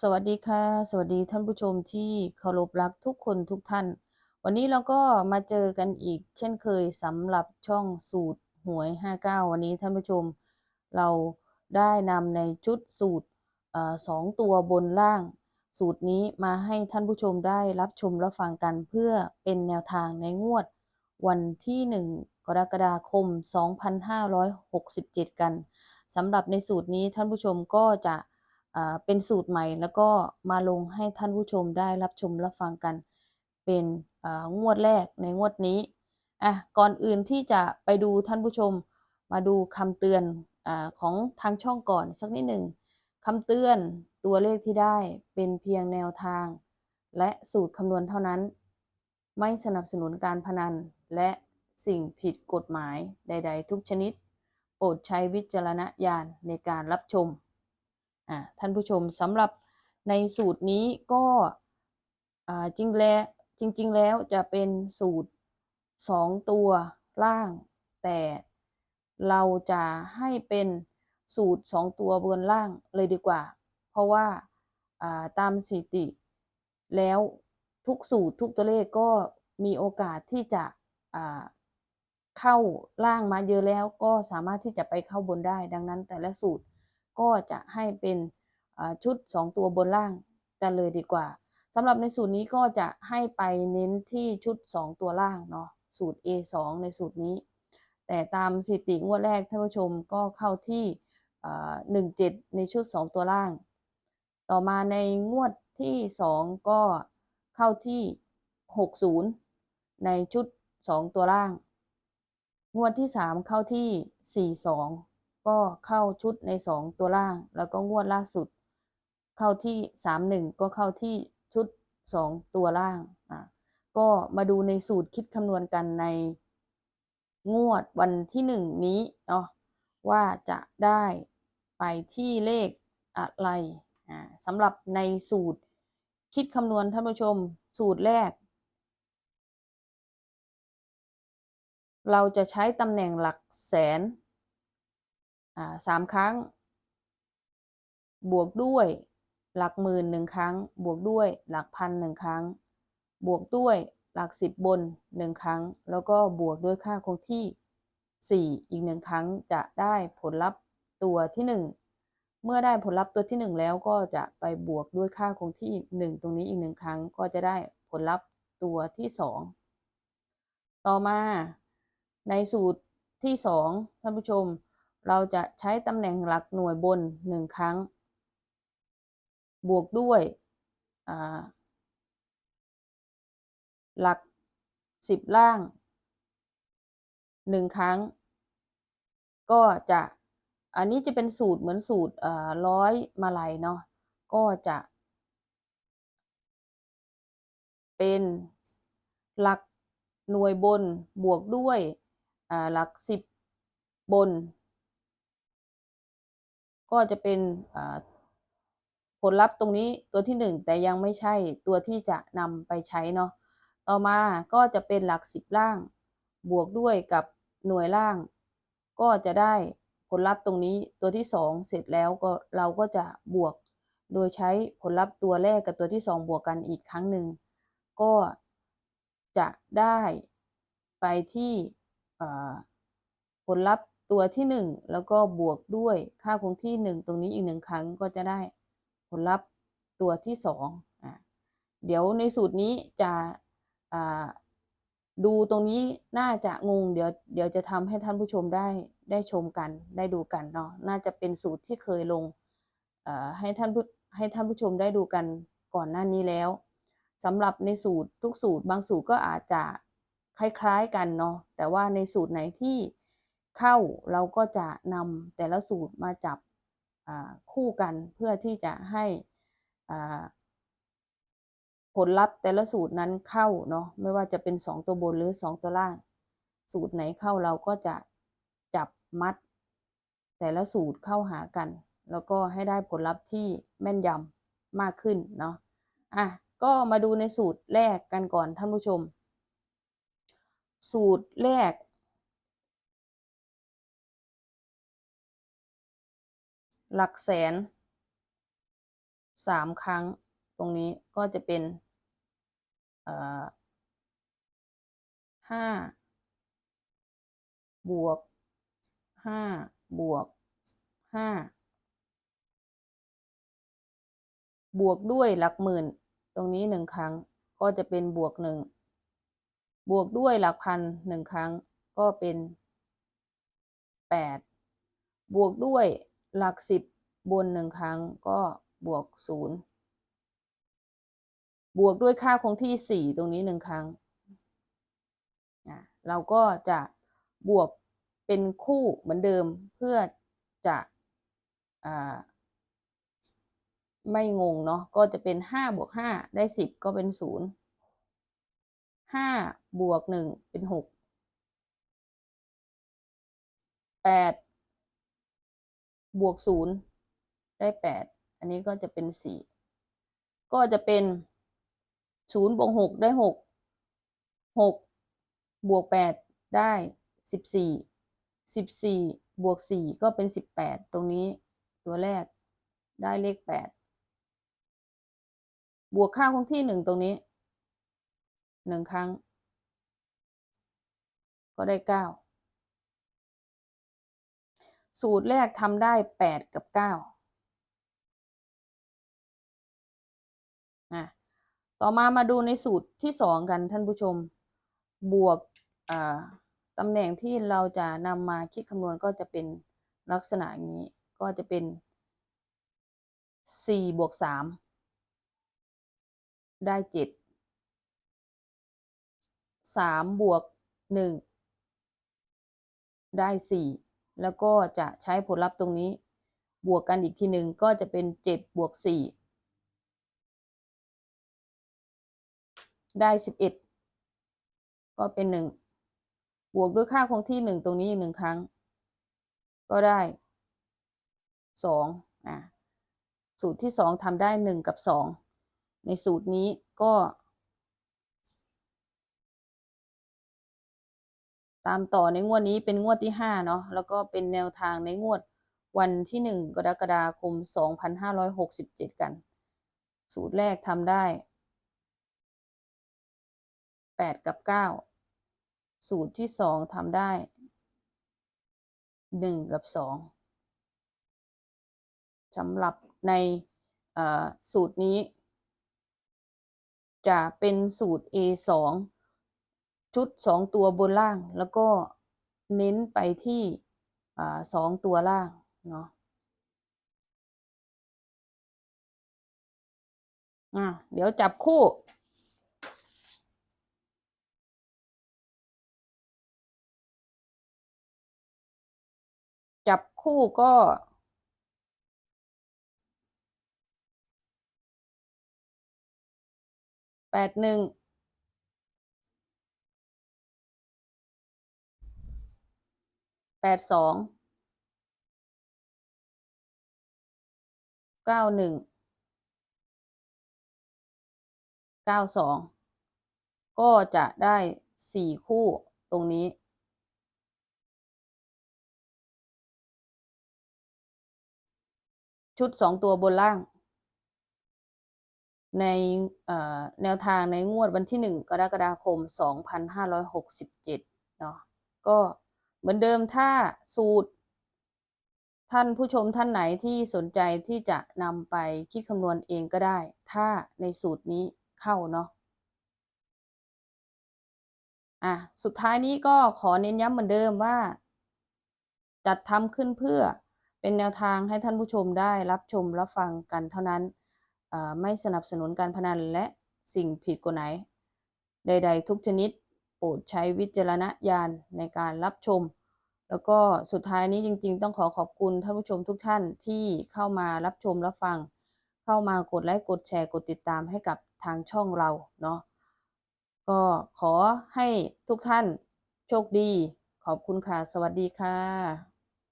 สวัสดีค่ะ สวัสดีท่านผู้ชมที่เคารพรักทุกคนทุกท่าน วันนี้เราก็มาเจอกันอีก เช่นเคยสำหรับช่องสูตรหวย 59 วันนี้ท่านผู้ชม เราได้นำในชุดสูตรอสองตัวบนล่าง สูตรนี้มาให้ท่านผู้ชมได้รับชมรับฟังกันเพื่อเป็นแนวทางในงวด วันที่ 1 กรกฎาคม 2567 กันสำหรับในสูตรนี้ท่านผู้ชมก็จะ เป็นสูตรใหม่ แล้วก็มาลงให้ท่านผู้ชมได้รับชมรับฟังกัน เป็นงวดแรกในงวดนี้อะก่อนอื่นที่จะไปดูท่านผู้ชมมาดูคำเตือนอของทางช่องก่อนสักนิดหนึ่งคำเตือนตัวเลขที่ได้เป็นเพียงแนวทาง และสูตรคำนวณเท่านั้น ไม่สนับสนุนการพนันและสิ่งผิดกฎหมายใด ๆ ทุกชนิด โปรดใช้วิจารณญาณในการรับชม ท่านผู้ชมสำหรับในสูตรนี้ก็จริงแล้วจริง ๆ แล้วจะเป็นสูตรสองตัวล่าง แต่เราจะให้เป็นสูตรสองตัวบนล่างเลยดีกว่า เพราะว่าตามสถิติ แล้วทุกสูตรทุกตัวเลขก็มีโอกาสที่จะเข้าล่างมาเยอะแล้วก็สามารถที่จะไปเข้าบนได้ ดังนั้นแต่ละสูตร ก็จะให้เป็นชุด 2 ตัวบนล่างกันเลยดีกว่าสำหรับในสูตรนี้ก็จะให้ไปเน้นที่ชุด 2 ตัวล่างเนาะสูตร A2 ในสูตรนี้ แต่ตามสถิติงวดแรกท่านผู้ชมก็เข้าที่ 17 ในชุด 2 ตัวล่าง ต่อมาในงวดที่ 2 ก็เข้าที่ 60 ในชุด 2 ตัวล่าง งวดที่ 3 เข้าที่ 42 ก็เข้าชุดใน 2 ตัวล่าง แล้วก็งวดล่าสุด เข้าที่ 31 ก็เข้าที่ชุด 2 ตัวล่างอะก็มาดูในสูตรคิดคำนวณกันในงวดวันที่ 1 นี้เนาะว่าจะได้ไปที่เลขอะไรอ่าสำหรับในสูตรคิดคำนวณท่านผู้ชมสูตรแรก เราจะใช้ตำแหน่งหลักแสน สามครั้ง บวกด้วย หลักหมื่นหนึ่งครั้ง บวกด้วยหลักพันหนึ่งครั้ง บวกด้วยหลักสิบบนหนึ่งครั้ง แล้วก็บวกด้วยค่าคงที่สี่อีกหนึ่งครั้งจะได้ผลลัพธ์ตัวที่หนึ่งเมื่อได้ผลลัพธ์ตัวที่หนึ่งแล้วก็จะไปบวกด้วยค่าคงที่หนึ่งตรงนี้อีกหนึ่งครั้งก็จะได้ผลลัพธ์ตัวที่สองต่อมาในสูตรที่สองท่านผู้ชม เราจะใช้ตำแหน่งหลักหน่วยบนหนึ่งครั้ง บวกด้วยหลักสิบล่างหนึ่งครั้ง ก็จะอันนี้จะเป็นสูตรเหมือนสูตรร้อยมาลัยเนาะก็จะ เป็นหลักหน่วยบนบวกด้วยหลักสิบบน ก็จะเป็นผลลัพธ์ตรงนี้ตัวที่หนึ่งแต่ยังไม่ใช่ตัวที่จะนำไปใช้เนาะต่อมาก็จะเป็นหลักสิบล่าง บวกด้วยกับหน่วยล่าง ก็จะได้ผลลัพธ์ตรงนี้ตัวที่สองเสร็จแล้วก็เราก็จะบวก โดยใช้ผลลัพธ์ตัวแรกกับตัวที่สองบวกกันอีกครั้งหนึ่งก็จะได้ไปที่ผลลัพธ์ ตัวที่หนึ่งแล้วก็บวกด้วยค่าคงที่หนึ่งตรงนี้อีกหนึ่งครั้งก็จะได้ผลลัพธ์ตัวที่สองอ่าเดี๋ยวในสูตรนี้จะอ่าดูตรงนี้น่าจะงงเดี๋ยวเดี๋ยวจะทำให้ท่านผู้ชมได้ได้ชมกันได้ดูกันเนาะน่าจะเป็นสูตรที่เคยลงให้ท่านผู้ให้ท่านผู้ชมได้ดูกันก่อนหน้านี้แล้วสำหรับในสูตรทุกสูตรบางสูตรก็อาจจะคล้ายๆกันเนาะแต่ว่าในสูตรไหนที่ เข้าเราก็จะนำแต่ละสูตรมาจับคู่กันเพื่อที่จะให้ผลลัพธ์แต่ละสูตรนั้นเข้าเนาะไม่ว่าจะเป็น 2 ตัวบนหรือ 2 ตัวล่าง สูตรไหนเข้าเราก็จะจับมัด แต่ละสูตรเข้าหากัน แล้วก็ให้ได้ผลลัพธ์ที่แม่นยำมากขึ้นเนาะอะก็มาดูในสูตรแรกกันก่อนท่านผู้ชม สูตรแรก หลักแสนสามครั้งตรงนี้ก็จะเป็นห้าบวกห้าบวกห้าบวกด้วยหลักหมื่น ตรงนี้หนึ่งครั้งก็จะเป็นบวกหนึ่งบวกด้วยหลักพันหนึ่งครั้งก็เป็นแปดบวกด้วย หลักสิบบนหนึ่งครั้งก็บวกศูนย์บวกด้วยค่าคงที่สี่ตรงนี้หนึ่งครั้งอะเราก็จะบวกเป็นคู่เหมือนเดิมเพื่อจะอไม่งงเนาะก็จะเป็นห้าบวกห้าได้สิบก็เป็นศูนย์ห้าบวกหนึ่งเป็นหกแปด บวกศูนย์ได้แปดอันนี้ก็จะเป็นสี่ก็จะเป็นศูนย์บวกหกได้หกหกบวกแปดได้สิบสี่สิบสี่บวกสี่ก็เป็นสิบแปดตรงนี้ตัวแรกได้เลขแปดบวกค่าคงที่หนึ่งตรงนี้หนึ่งครั้ง ก็ได้เก้า สูตรแรกทำได้แปดกับเก้าต่อมามาดูในสูตรที่สองกันท่านผู้ชม บวกตำแหน่งที่เราจะนำมาคิดคำนวณก็จะเป็นลักษณะอย่างนี้ ก็จะเป็นสี่บวกสามได้เจ็ดสามบวกหนึ่งได้สี่ แล้วก็จะใช้ผลลัพธ์ตรงนี้ บวกกันอีกทีหนึ่งก็จะเป็นเจ็ดบวกสี่ได้สิบเอ็ดก็เป็นหนึ่งบวกด้วยค่าคงที่หนึ่งตรงนี้อีกหนึ่งครั้ง ก็ได้สองอะสูตรที่สองทำได้หนึ่งกับสองในสูตรนี้ก็ ตามต่อในงวดนี้เป็นงวดที่ห้าเนาะแล้วก็เป็นแนวทางในงวดวันที่หนึ่งกรกฎาคมสองพันห้าร้อยหกสิบเจ็ดกัน สูตรแรกทำได้แปดกับเก้าสูตรที่สองทำได้หนึ่งกับสองสำหรับในสูตรนี้ จะเป็นสูตร A สอง ชุดสองตัวบนล่าง แล้วก็เน้นไปที่สองตัวล่างเนาะอะเดี๋ยวจับคู่จับคู่ก็ แปดหนึ่ง แปดสองเก้าหนึ่งเก้าสองก็จะได้สี่คู่ตรงนี้ ชุดสองตัวบนล่าง ในแนวทางในงวดวันที่1กรกฎาคม2567เนาะก็ เหมือนเดิมถ้าสูตร ท่านผู้ชมท่านไหนที่สนใจที่จะนำไปคิดคำนวณเองก็ได้ ถ้าในสูตรนี้เข้าเนาะอะสุดท้ายนี้ก็ขอเน้นย้ำเหมือนเดิมว่า จัดทำขึ้นเพื่อเป็นแนวทางให้ท่านผู้ชมได้รับชมรับฟังกันเท่านั้น ไม่สนับสนุนการพนันและสิ่งผิดกฎหมายใด ๆ ทุกชนิด ปรดใช้วิจารณญาณในการรับชม แล้วก็สุดท้ายนี้จริง ๆ ต้องขอขอบคุณท่านผู้ชมทุกท่านที่เข้ามารับชมรับฟัง เข้ามากดไลค์กดแชร์กดติดตามให้กับทางช่องเราเนาะก็ขอให้ทุกท่านโชคดี ขอบคุณค่ะ สวัสดีค่ะ